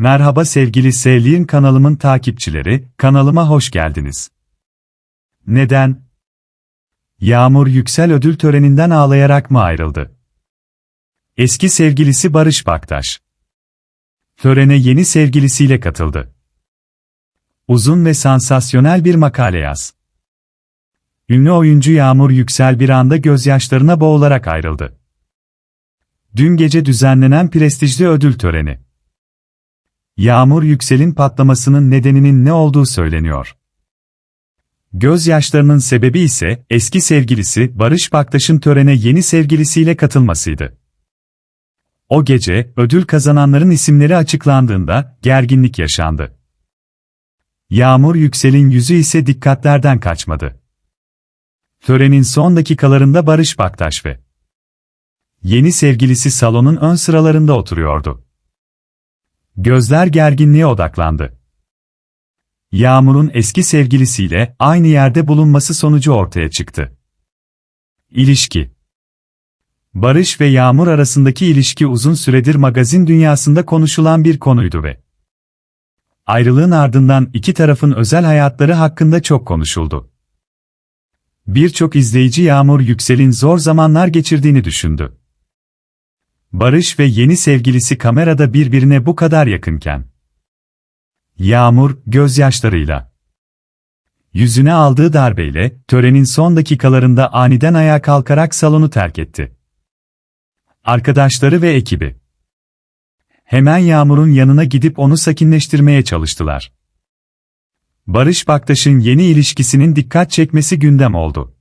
Merhaba sevgili Sevliğin kanalımın takipçileri, kanalıma hoş geldiniz. Neden? Yağmur Yüksel ödül töreninden ağlayarak mı ayrıldı? Eski sevgilisi Barış Baktaş. Törene yeni sevgilisiyle katıldı. Uzun ve sansasyonel bir makale yaz. Ünlü oyuncu Yağmur Yüksel bir anda gözyaşlarına boğularak ayrıldı. Dün gece düzenlenen prestijli ödül töreni. Yağmur Yüksel'in patlamasının nedeninin ne olduğu söyleniyor. Gözyaşlarının sebebi ise eski sevgilisi Barış Baktaş'ın törene yeni sevgilisiyle katılmasıydı. O gece ödül kazananların isimleri açıklandığında gerginlik yaşandı. Yağmur Yüksel'in yüzü ise dikkatlerden kaçmadı. Törenin son dakikalarında Barış Baktaş ve yeni sevgilisi salonun ön sıralarında oturuyordu. Gözler gerginliğe odaklandı. Yağmur'un eski sevgilisiyle aynı yerde bulunması sonucu ortaya çıktı. İlişki Barış ve Yağmur arasındaki ilişki uzun süredir magazin dünyasında konuşulan bir konuydu ve ayrılığın ardından iki tarafın özel hayatları hakkında çok konuşuldu. Birçok izleyici Yağmur Yüksel'in zor zamanlar geçirdiğini düşündü. Barış ve yeni sevgilisi kamerada birbirine bu kadar yakınken. Yağmur, gözyaşlarıyla. Yüzüne aldığı darbeyle, törenin son dakikalarında aniden ayağa kalkarak salonu terk etti. Arkadaşları ve ekibi. Hemen Yağmur'un yanına gidip onu sakinleştirmeye çalıştılar. Barış Baktaş'ın yeni ilişkisinin dikkat çekmesi gündem oldu.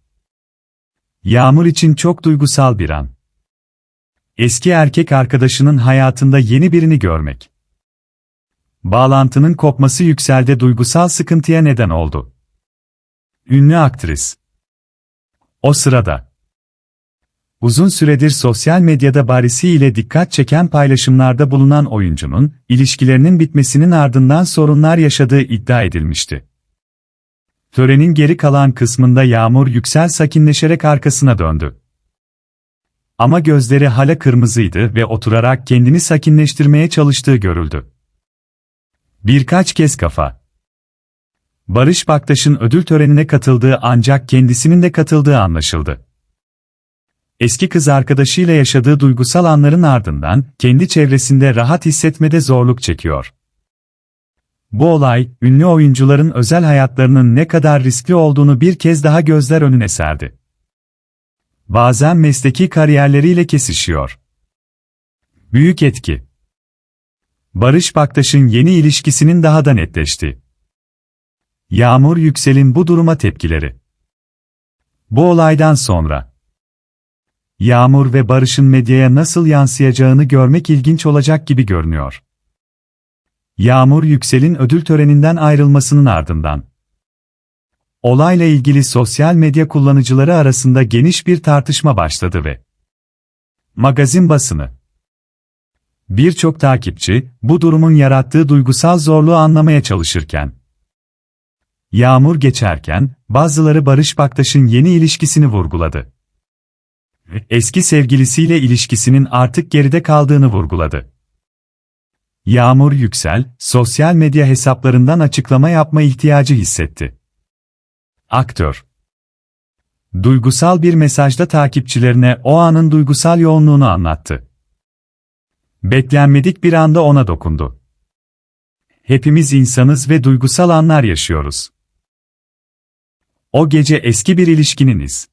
Yağmur için çok duygusal bir an. Eski erkek arkadaşının hayatında yeni birini görmek. Bağlantının kopması yükselde duygusal sıkıntıya neden oldu. Ünlü aktris. O sırada. Uzun süredir sosyal medyada barisiyle dikkat çeken paylaşımlarda bulunan oyuncunun, ilişkilerinin bitmesinin ardından sorunlar yaşadığı iddia edilmişti. Törenin geri kalan kısmında Yağmur Yüksel sakinleşerek arkasına döndü. Ama gözleri hala kırmızıydı ve oturarak kendini sakinleştirmeye çalıştığı görüldü. Birkaç kez kafa. Barış Baktaş'ın ödül törenine katıldığı ancak kendisinin de katıldığı anlaşıldı. Eski kız arkadaşıyla yaşadığı duygusal anların ardından kendi çevresinde rahat hissetmede zorluk çekiyor. Bu olay, ünlü oyuncuların özel hayatlarının ne kadar riskli olduğunu bir kez daha gözler önüne serdi bazen mesleki kariyerleriyle kesişiyor. Büyük etki Barış Baktaş'ın yeni ilişkisinin daha da netleşti. Yağmur Yüksel'in bu duruma tepkileri. Bu olaydan sonra Yağmur ve Barış'ın medyaya nasıl yansıyacağını görmek ilginç olacak gibi görünüyor. Yağmur Yüksel'in ödül töreninden ayrılmasının ardından Olayla ilgili sosyal medya kullanıcıları arasında geniş bir tartışma başladı ve magazin basını birçok takipçi bu durumun yarattığı duygusal zorluğu anlamaya çalışırken Yağmur geçerken bazıları Barış Baktaş'ın yeni ilişkisini vurguladı. Eski sevgilisiyle ilişkisinin artık geride kaldığını vurguladı. Yağmur Yüksel, sosyal medya hesaplarından açıklama yapma ihtiyacı hissetti. Aktör Duygusal bir mesajda takipçilerine o anın duygusal yoğunluğunu anlattı. Beklenmedik bir anda ona dokundu. Hepimiz insanız ve duygusal anlar yaşıyoruz. O gece eski bir ilişkininiz.